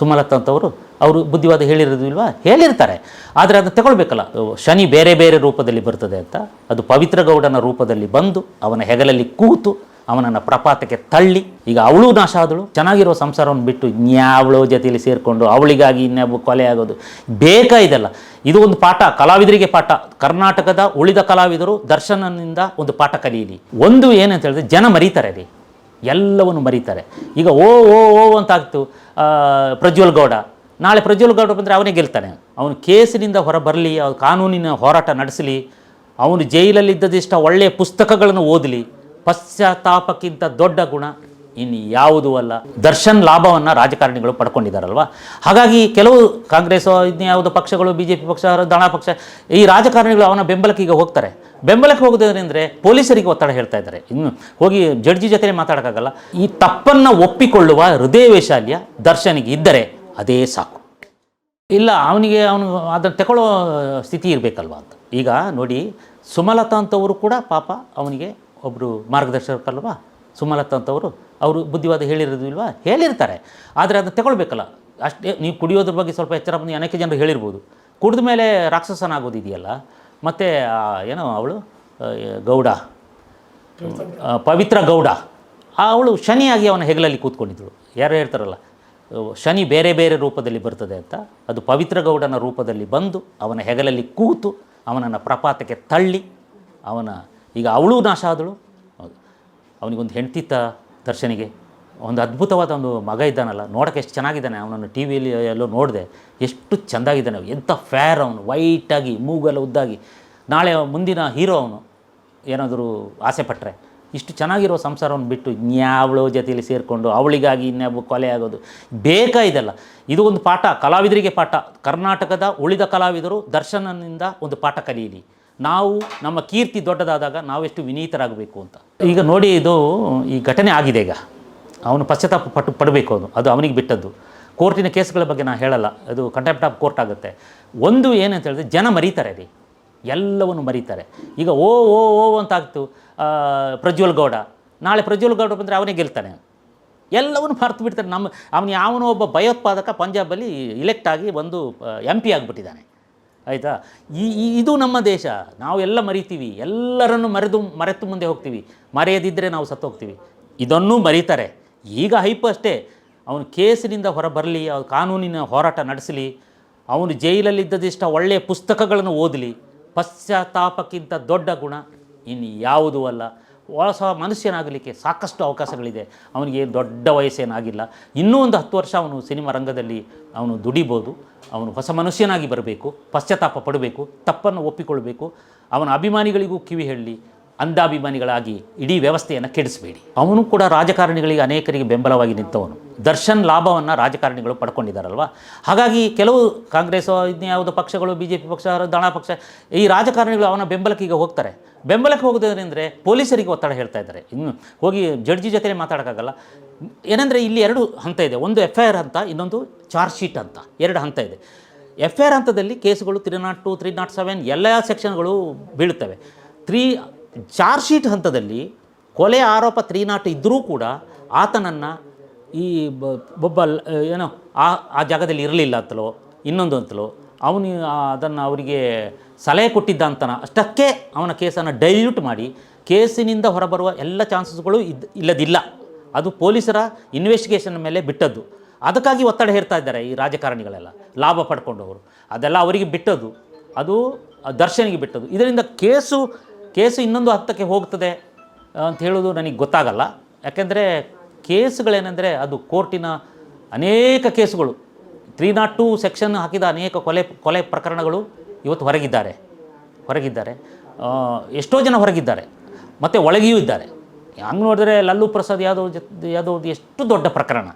ಸುಮಲತಾ ಅವರು ಬುದ್ಧಿವಾದ ಹೇಳಿರೋದಿಲ್ವಾ ಹೇಳಿರ್ತಾರೆ. ಆದರೆ ಅದನ್ನು ತಗೊಳ್ಬೇಕಲ್ಲ. ಶನಿ ಬೇರೆ ಬೇರೆ ರೂಪದಲ್ಲಿ ಬರ್ತದೆ ಅಂತ. ಅದು ಪವಿತ್ರ ಗೌಡನ ರೂಪದಲ್ಲಿ ಬಂದು ಅವನ ಹೆಗಲಲ್ಲಿ ಕೂತು ಅವನನ್ನು ಪ್ರಪಾತಕ್ಕೆ ತಳ್ಳಿ, ಈಗ ಅವಳು ನಾಶ ಆದಳು. ಚೆನ್ನಾಗಿರುವ ಸಂಸಾರವನ್ನು ಬಿಟ್ಟು ಇನ್ಯಾವಳು ಜೊತೆಯಲ್ಲಿ ಸೇರಿಕೊಂಡು ಅವಳಿಗಾಗಿ ಇನ್ಯಾವ ಕೊಲೆ ಆಗೋದು. ಬೇಕಾ ಇದೆಲ್ಲ? ಇದು ಒಂದು ಪಾಠ, ಕಲಾವಿದರಿಗೆ ಪಾಠ. ಕರ್ನಾಟಕದ ಉಳಿದ ಕಲಾವಿದರು ದರ್ಶನನಿಂದ ಒಂದು ಪಾಠ ಕಲಿಯಲಿ ಒಂದು ಏನಂತ ಹೇಳಿದ್ರೆ ಜನ ಮರೀತಾರೆ ರೀ ಎಲ್ಲವನ್ನು ಮರೀತಾರೆ. ಈಗ ಓ ಓ ಓ ಅಂತ ಆಗ್ತು ಪ್ರಜ್ವಲ್ ಗೌಡ. ನಾಳೆ ಪ್ರಜ್ವಲ್ ಗೌಡ ಬಂದರೆ ಅವನೇ ಗೆಲ್ತಾನೆ. ಅವನು ಕೇಸಿನಿಂದ ಹೊರ ಬರಲಿ ಅವ್ನು ಕಾನೂನಿನ ಹೋರಾಟ ನಡೆಸಲಿ, ಅವನು ಜೈಲಲ್ಲಿದ್ದದಿಷ್ಟ ಒಳ್ಳೆಯ ಪುಸ್ತಕಗಳನ್ನು ಓದಲಿ, ಪಶ್ಚಾತ್ತಾಪಕ್ಕಿಂತ ದೊಡ್ಡ ಗುಣ. ಇನ್ನು ಯಾವುದೂ ಅಲ್ಲ, ದರ್ಶನ್ ಲಾಭವನ್ನು ರಾಜಕಾರಣಿಗಳು ಪಡ್ಕೊಂಡಿದ್ದಾರಲ್ವ ಹಾಗಾಗಿ ಕೆಲವು ಕಾಂಗ್ರೆಸ್ ಇನ್ಯಾವುದೋ ಪಕ್ಷಗಳು ಬಿ ಜೆ ಪಿ ಪಕ್ಷ, ದಳ ಪಕ್ಷ, ಈ ರಾಜಕಾರಣಿಗಳು ಅವನ ಬೆಂಬಲಕ್ಕೆ ಈಗ ಹೋಗ್ತಾರೆ. ಬೆಂಬಲಕ್ಕೆ ಹೋಗೋದೇನೆಂದರೆ ಪೊಲೀಸರಿಗೆ ಒತ್ತಡ ಹೇಳ್ತಾ ಇದ್ದಾರೆ. ಇನ್ನು ಹೋಗಿ ಜಡ್ಜಿ ಜೊತೆ ಮಾತಾಡೋಕ್ಕಾಗಲ್ಲ. ಈ ತಪ್ಪನ್ನು ಒಪ್ಪಿಕೊಳ್ಳುವ ಹೃದಯ ವೈಶಾಲ್ಯ ದರ್ಶನಿಗೆ ಇದ್ದರೆ ಅದೇ ಸಾಕು. ಇಲ್ಲ, ಅವನಿಗೆ ಅವನು ಅದನ್ನು ತಗೊಳ್ಳೋ ಸ್ಥಿತಿ ಇರಬೇಕಲ್ವ ಅಂತ. ಈಗ ನೋಡಿ ಸುಮಲತಾ ಅಂತವರು ಕೂಡ ಪಾಪ ಅವನಿಗೆ ಒಬ್ಬರು ಮಾರ್ಗದರ್ಶಕಲ್ವಾ ಸುಮಲತಾ ಅಂತವರು, ಅವರು ಬುದ್ಧಿವಾದ ಹೇಳಿರೋದಿಲ್ವಾ ಹೇಳಿರ್ತಾರೆ. ಆದರೆ ಅದನ್ನು ತಗೊಳ್ಬೇಕಲ್ಲ. ಅಷ್ಟೇ, ನೀವು ಕುಡಿಯೋದ್ರ ಬಗ್ಗೆ ಸ್ವಲ್ಪ ಎಚ್ಚರ ಬಂದು ಅನೇಕ ಜನರು ಹೇಳಿರ್ಬೋದು. ಕುಡಿದ ಮೇಲೆ ರಾಕ್ಷಸನಾಗೋದಿದೆಯಲ್ಲ? ಮತ್ತು ಏನೋ ಅವಳು ಗೌಡ. ಪವಿತ್ರ ಗೌಡ. ಅವಳು ಶನಿಯಾಗಿ ಅವನ ಹೆಗಲಲ್ಲಿ ಕೂತ್ಕೊಂಡಿದ್ದಳು. ಯಾರು ಹೇಳ್ತಾರಲ್ಲ ಶನಿ ಬೇರೆ ಬೇರೆ ರೂಪದಲ್ಲಿ ಬರ್ತದೆ ಅಂತ. ಅದು ಪವಿತ್ರ ಗೌಡನ ರೂಪದಲ್ಲಿ ಬಂದು ಅವನ ಹೆಗಲಲ್ಲಿ ಕೂತು ಅವನನ್ನು ಪ್ರಪಾತಕ್ಕೆ ತಳ್ಳಿ ಅವನ, ಈಗ ಅವಳು ನಾಶ ಆದಳು ಅವನಿಗೊಂದು ಹೆಂಡ್ತಿತ್ತ ದರ್ಶನಿಗೆ. ಒಂದು ಅದ್ಭುತವಾದ ಒಂದು ಮಗ ಇದ್ದಾನಲ್ಲ ನೋಡೋಕೆ ಎಷ್ಟು ಚೆನ್ನಾಗಿದ್ದಾನೆ ಅವನನ್ನು ಟಿ ವಿಯಲ್ಲಿ ಎಲ್ಲೋ ನೋಡಿದೆ, ಎಷ್ಟು ಚೆಂದಾಗಿದ್ದಾನೆ ಎಂಥ ಫೇರ್ ಅವನು ವೈಟಾಗಿ ಮೂಗೆಲ್ಲ ಉದ್ದಾಗಿ. ನಾಳೆ ಮುಂದಿನ ಹೀರೋ ಅವನು, ಏನಾದರೂ ಆಸೆ ಪಟ್ಟರೆ ಇಷ್ಟು ಚೆನ್ನಾಗಿರೋ ಸಂಸಾರವನ್ನು ಬಿಟ್ಟು ಇನ್ಯಾವಳು ಜೊತೆಯಲ್ಲಿ ಸೇರಿಕೊಂಡು ಅವಳಿಗಾಗಿ ಇನ್ಯಾವ ಕೊಲೆ ಆಗೋದು, ಬೇಕಾ ಇದೆಲ್ಲ? ಇದು ಒಂದು ಪಾಠ, ಕಲಾವಿದರಿಗೆ ಪಾಠ. ಕರ್ನಾಟಕದ ಉಳಿದ ಕಲಾವಿದರು ದರ್ಶನನಿಂದ ಒಂದು ಪಾಠ ಕಲಿಯಲಿ. ನಾವು ನಮ್ಮ ಕೀರ್ತಿ ದೊಡ್ಡದಾದಾಗ ನಾವೆಷ್ಟು ವಿನೀತರಾಗಬೇಕು ಅಂತ. ಈಗ ನೋಡಿ ಇದು ಈ ಘಟನೆ ಆಗಿದೆ ಈಗ. ಅವನು ಪಶ್ಚಾತ್ತಾಪ ಪಟ್ಟು ಪಡಬೇಕು ಅದು. ಅದು ಅವನಿಗೆ ಬಿಟ್ಟದ್ದು. ಕೋರ್ಟಿನ ಕೇಸ್ಗಳ ಬಗ್ಗೆ ನಾನು ಹೇಳಲ್ಲ. ಅದು ಕಂಟೆಂಪ್ಟ್ ಆಫ್ ಕೋರ್ಟ್ ಆಗುತ್ತೆ. ಒಂದು ಏನಂತ ಹೇಳಿದ್ರೆ ಜನ ಮರೀತಾರೆ ರೀ ಎಲ್ಲವನ್ನು ಮರೀತಾರೆ. ಈಗ ಓ ಓ ಓ ಅಂತಾಗ್ತು. ಪ್ರಜ್ವಲ್ ಗೌಡ. ನಾಳೆ ಪ್ರಜ್ವಲ್ ಗೌಡ ಬಂದರೆ ಅವನೇ ಗೆಲ್ತಾನೆ. ಎಲ್ಲವನ್ನು ಮರ್ತು ಬಿಡ್ತಾರೆ. ನಮ್ಮ, ಅವನು ಯಾವನೋ ಒಬ್ಬ ಭಯೋತ್ಪಾದಕ ಪಂಜಾಬಲ್ಲಿ ಇಲೆಕ್ಟ್ ಆಗಿ ಒಂದು ಎಂ ಪಿ ಆಗಿಬಿಟ್ಟಿದ್ದಾನೆ. ಆಯಿತಾ? ಈ ಇದು ನಮ್ಮ ದೇಶ. ನಾವು ಎಲ್ಲ ಮರಿತೀವಿ. ಎಲ್ಲರನ್ನು ಮರೆದು, ಮರೆತು ಮುಂದೆ ಹೋಗ್ತೀವಿ. ಮರೆಯದಿದ್ದರೆ ನಾವು ಸತ್ತು ಹೋಗ್ತೀವಿ. ಇದನ್ನೂ ಮರೀತಾರೆ. ಈಗ ಹೈಪ್ ಅಷ್ಟೇ. ಅವನು ಕೇಸಿನಿಂದ ಹೊರ ಬರಲಿ ಅವ್ನು ಕಾನೂನಿನ ಹೋರಾಟ ನಡೆಸಲಿ, ಅವನು ಜೈಲಲ್ಲಿದ್ದದಿಷ್ಟ ಒಳ್ಳೆಯ ಪುಸ್ತಕಗಳನ್ನು ಓದಲಿ, ಪಶ್ಚಾತ್ತಾಪಕ್ಕಿಂತ ದೊಡ್ಡ ಗುಣ ಇನ್ನು ಯಾವುದೂ ಅಲ್ಲ. ಹೊಸ ಮನುಷ್ಯನಾಗಲಿಕ್ಕೆ ಸಾಕಷ್ಟು ಅವಕಾಶಗಳಿದೆ. ಅವನಿಗೆ ದೊಡ್ಡ ವಯಸ್ಸೇನಾಗಿಲ್ಲ. ಇನ್ನೂ ಒಂದು ಹತ್ತು ವರ್ಷ ಅವನು ಸಿನಿಮಾ ರಂಗದಲ್ಲಿ ಅವನು ದುಡಿಬೋದು. ಅವನು ಹೊಸ ಮನುಷ್ಯನಾಗಿ ಬರಬೇಕು. ಪಶ್ಚಾತ್ತಾಪ ಪಡಬೇಕು. ತಪ್ಪನ್ನು ಒಪ್ಪಿಕೊಳ್ಬೇಕು. ಅವನ ಅಭಿಮಾನಿಗಳಿಗೂ ಕಿವಿ ಹೇಳಿ ಅಂಧಾಭಿಮಾನಿಗಳಾಗಿ ಇಡೀ ವ್ಯವಸ್ಥೆಯನ್ನು ಕೆಡಿಸಬೇಡಿ. ಅವನು ಕೂಡ ರಾಜಕಾರಣಿಗಳಿಗೆ ಅನೇಕರಿಗೆ ಬೆಂಬಲವಾಗಿ ನಿಂತವನು. ದರ್ಶನ್ ಲಾಭವನ್ನು ರಾಜಕಾರಣಿಗಳು ಪಡ್ಕೊಂಡಿದ್ದಾರಲ್ವ ಹಾಗಾಗಿ ಕೆಲವು ಕಾಂಗ್ರೆಸ್ ಇನ್ಯಾವುದೋ ಪಕ್ಷಗಳು ಬಿ ಜೆ ಪಿ ಪಕ್ಷ, ದಳ ಪಕ್ಷ, ಈ ರಾಜಕಾರಣಿಗಳು ಅವನ ಬೆಂಬಲಕ್ಕೆ ಈಗ ಹೋಗ್ತಾರೆ. ಬೆಂಬಲಕ್ಕೆ ಹೋಗೋದೇನೆಂದರೆ ಪೊಲೀಸರಿಗೆ ಒತ್ತಡ ಹೇಳ್ತಾ ಇದ್ದಾರೆ. ಇನ್ನು ಹೋಗಿ ಜಡ್ಜಿ ಜೊತೆ ಮಾತಾಡೋಕ್ಕಾಗಲ್ಲ. ಏನಂದರೆ ಇಲ್ಲಿ ಎರಡು ಹಂತ ಇದೆ. ಒಂದು ಎಫ್ ಐ ಆರ್ ಅಂತ ಇನ್ನೊಂದು ಚಾರ್ಜ್ ಶೀಟ್ ಅಂತ ಎರಡು ಹಂತ ಇದೆ. ಎಫ್ ಐ ಆರ್ ಹಂತದಲ್ಲಿ ಕೇಸುಗಳು three not two three not seven ಎಲ್ಲ ಸೆಕ್ಷನ್ಗಳು ಬೀಳುತ್ತವೆ. ತ್ರೀ ಚಾರ್ಜ್ ಶೀಟ್ ಹಂತದಲ್ಲಿ ಕೊಲೆ ಆರೋಪ ತ್ರೀ ನಾಟ್ ಇದ್ದರೂ ಕೂಡ ಆತನನ್ನು ಈ ಒಬ್ಬ ಏನೋ, ಆ ಆ ಜಾಗದಲ್ಲಿ ಇರಲಿಲ್ಲ ಅಂತಲೋ, ಇನ್ನೊಂದು ಅಂತಲೋ, ಅವನು ಅದನ್ನು ಅವರಿಗೆ ಸಲಹೆ ಕೊಟ್ಟಿದ್ದ ಅಂತನ ಅಷ್ಟಕ್ಕೆ ಅವನ ಕೇಸನ್ನು ಡೈಲ್ಯೂಟ್ ಮಾಡಿ, ಕೇಸಿನಿಂದ ಹೊರಬರುವ ಎಲ್ಲ ಚಾನ್ಸಸ್ಗಳು ಇದ್, ಇಲ್ಲದಿಲ್ಲ. ಅದು ಪೊಲೀಸರ ಇನ್ವೆಸ್ಟಿಗೇಷನ್ ಮೇಲೆ ಬಿಟ್ಟದ್ದು. ಅದಕ್ಕಾಗಿ ಒತ್ತಡ ಹೇರ್ತಾ ಇದ್ದಾರೆ ಈ ರಾಜಕಾರಣಿಗಳೆಲ್ಲ, ಲಾಭ ಪಡ್ಕೊಂಡವರು. ಅದೆಲ್ಲ ಅವರಿಗೆ ಬಿಟ್ಟದ್ದು. ಅದು ದರ್ಶನಿಗೆ ಬಿಟ್ಟದ್ದು. ಇದರಿಂದ ಕೇಸು ಕೇಸು ಇನ್ನೊಂದು ಹತ್ತಕ್ಕೆ ಹೋಗ್ತದೆ ಅಂತ ಹೇಳೋದು ನನಗೆ ಗೊತ್ತಾಗಲ್ಲ. ಯಾಕೆಂದರೆ ಕೇಸುಗಳೇನೆಂದರೆ ಅದು ಕೋರ್ಟಿನ ಅನೇಕ ಕೇಸುಗಳು. ತ್ರೀ ನಾಟ್ ಟು ಸೆಕ್ಷನ್ ಹಾಕಿದ ಅನೇಕ ಕೊಲೆ ಕೊಲೆ ಪ್ರಕರಣಗಳು ಇವತ್ತು ಹೊರಗಿದ್ದಾರೆ. ಹೊರಗಿದ್ದಾರೆ. ಎಷ್ಟೋ ಜನ ಹೊರಗಿದ್ದಾರೆ. ಮತ್ತು ಒಳಗಿಯೂ ಇದ್ದಾರೆ. ಹಂಗೆ ನೋಡಿದ್ರೆ ಲಲ್ಲು ಪ್ರಸಾದ್ ಯಾದವ್ ಯಾದವ್ ಎಷ್ಟು ದೊಡ್ಡ ಪ್ರಕರಣ.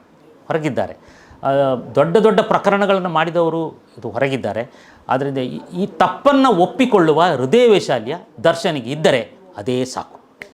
ಹೊರಗಿದ್ದಾರೆ. ದೊಡ್ಡ ದೊಡ್ಡ ಪ್ರಕರಣಗಳನ್ನು ಮಾಡಿದವರು ಇದು ಹೊರಗಿದ್ದಾರೆ. ಆದ್ದರಿಂದ ಈ ತಪ್ಪನ್ನು ಒಪ್ಪಿಕೊಳ್ಳುವ ಹೃದಯ ವೈಶಾಲ್ಯ ದರ್ಶನಿಗೆ ಇದ್ದರೆ ಅದೇ ಸಾಕು.